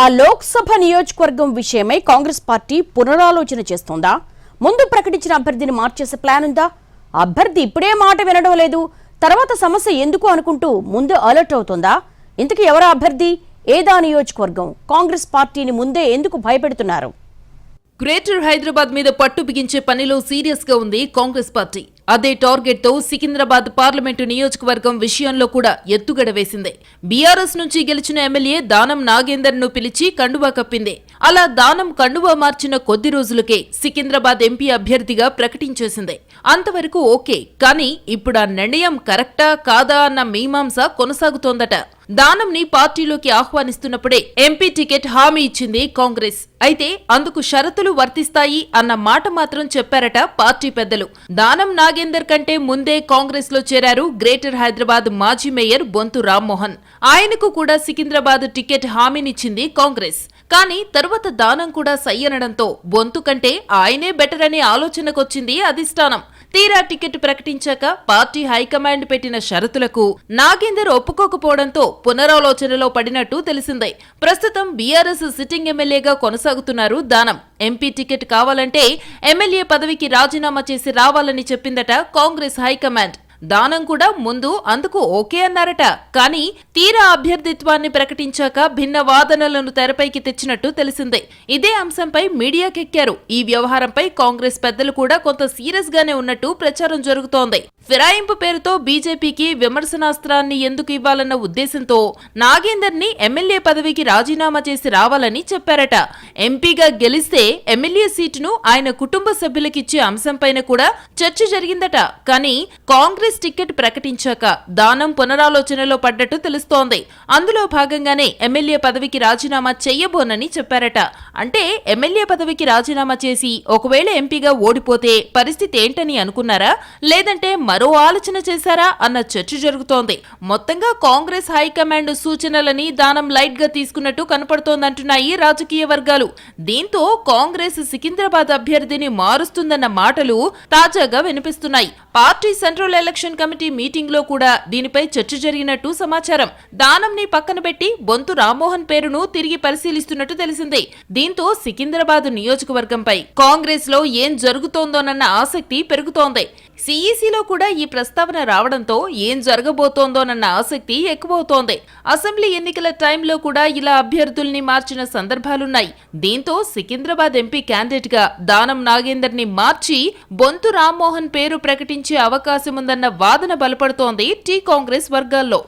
ఆ లోక్సభ నియోజకవర్గం విషయమై కాంగ్రెస్ పార్టీ పునరాలోచన చేస్తోందా? ముందు ప్రకటించిన అభ్యర్థిని మార్చేసే ప్లాన్ ఉందా? అభ్యర్థి ఇప్పుడే మాట వినడం లేదు. తర్వాత సమస్య ఎందుకు అనుకుంటూ ముందు అలర్ట్ అవుతుందా? ఇంతకు ఎవరా అభ్యర్థి? ఏదా నియోజకవర్గం? కాంగ్రెస్ పార్టీని ముందే ఎందుకు భయపెడుతున్నారు? గ్రేటర్ హైదరాబాద్ మీద పట్టు బిగించే పనిలో సీరియస్గా ఉంది కాంగ్రెస్ పార్టీ. అదే టార్గెట్తో సికింద్రాబాద్ పార్లమెంటు నియోజకవర్గం విషయంలో కూడా ఎత్తుగడ వేసింది. బీఆర్ఎస్ నుంచి గెలిచిన ఎమ్మెల్యే దానం నాగేందర్ను పిలిచి కండువా కప్పింది. అలా దానం కండువా మార్చిన కొద్ది రోజులకే సికింద్రాబాద్ ఎంపీ అభ్యర్థిగా ప్రకటించేసింది. అంతవరకు ఓకే కానీ ఇప్పుడు ఆ నిర్ణయం కరెక్టా కాదా అన్న మీమాంస కొనసాగుతోందట. దానంని పార్టీలోకి ఆహ్వానిస్తున్నప్పుడే ఎంపీ టికెట్ హామీ ఇచ్చింది కాంగ్రెస్. అయితే అందుకు షరతులు వర్తిస్తాయి అన్న మాట మాత్రం చెప్పారట పార్టీ పెద్దలు. దానం నాగేందర్ కంటే ముందే కాంగ్రెస్లో చేరారు గ్రేటర్ హైదరాబాద్ మాజీ మేయర్ బొంతు రామ్మోహన్. ఆయనకు కూడా సికింద్రాబాద్ టికెట్ హామీనిచ్చింది కాంగ్రెస్. కానీ తరువాత దానం కూడా సై అనడంతో బొంతు కంటే ఆయనే బెటర్ అనే ఆలోచనకొచ్చింది అధిష్టానం. తీరా టికెట్ ప్రకటించాక పార్టీ హైకమాండ్ పెట్టిన షరతులకు నాగేందర్ ఒప్పుకోకపోవడంతో పునరాలోచనలో పడినట్టు తెలిసిందే. ప్రస్తుతం బీఆర్ఎస్ సిట్టింగ్ ఎమ్మెల్యేగా కొనసాగుతున్నారు దానం. ఎంపీ టికెట్ కావాలంటే ఎమ్మెల్యే పదవికి రాజీనామా చేసి రావాలని చెప్పిందట కాంగ్రెస్ హైకమాండ్. దానం కూడా ముందు అందుకు ఓకే అన్నారట. కానీ తీరా అభ్యర్థిత్వాన్ని ప్రకటించాక భిన్న వాదనలను తెరపైకి తెచ్చినట్టు తెలిసిందే. ఇదే అంశంపై మీడియాకెక్కారు. ఈ వ్యవహారంపై కాంగ్రెస్ పెద్దలు కూడా కొంత సీరియస్ గానే ఉన్నట్టు ప్రచారం జరుగుతోంది. ఫిరాయింపు పేరుతో బీజేపీకి విమర్శనాస్త్రాన్ని ఎందుకు ఇవ్వాలన్న ఉద్దేశంతో నాగేందర్ని ఎమ్మెల్యే పదవికి రాజీనామా చేసి రావాలని చెప్పారట. ఎంపీగా గెలిస్తే ఎమ్మెల్యే సీటును ఆయన కుటుంబ సభ్యులకిచ్చే అంశంపైన కూడా చర్చ జరిగిందట. కానీ కాంగ్రెస్ టికెట్ ప్రకటించాక దానం పునరాలోచనలో పడ్డట్టు తెలుస్తోంది. అందులో భాగంగానే ఎమ్మెల్యే పదవికి రాజీనామా చెయ్యబోనని చెప్పారట. అంటే ఎమ్మెల్యే పదవికి రాజీనామా చేసి ఒకవేళ ఎంపీగా ఓడిపోతే పరిస్థితి ఏంటని అనుకున్నారా? లేదంటే మరో ఆలోచన చేశారా అన్న చర్చ జరుగుతోంది. మొత్తంగా కాంగ్రెస్ హైకమాండ్ సూచనలని దానం లైట్గా తీసుకున్నట్టు కనపడుతోందంటున్నాయి రాజకీయ వర్గాలు. దీంతో కాంగ్రెస్ సికింద్రాబాద్ అభ్యర్థిని మారుస్తుందన్న మాటలు తాజాగా వినిపిస్తున్నాయి. పార్టీ సెంట్రల్ ఎలక్షన్ కమిటీ మీటింగ్లో కూడా దీనిపై చర్చ జరిగినట్టు సమాచారం. దానంని పక్కన పెట్టి బొంతు రామ్మోహన్ పేరును తిరిగి పరిశీలిస్తున్నట్టు తెలిసింది. దీంతో సికింద్రాబాద్ నియోజకవర్గంపై కాంగ్రెస్లో ఏం జరుగుతోందోనన్న ఆసక్తి పెరుగుతోంది. సిఈసిలో కూడా ఈ ప్రస్తావన రావడంతో ఏం జరగబోతోందోనన్న ఆసక్తి ఎక్కువవుతోంది. అసెంబ్లీ ఎన్నికల టైంలో కూడా ఇలా అభ్యర్థుల్ని మార్చిన సందర్భాలున్నాయి. దీంతో సికింద్రాబాద్ ఎంపీ క్యాండిడేట్గా దానం నాగేందర్ని మార్చి బొంతు రామ్మోహన్ పేరు ప్రకటించే అవకాశముందన్న వాదన బలపడుతోంది టీ కాంగ్రెస్ వర్గాల్లో.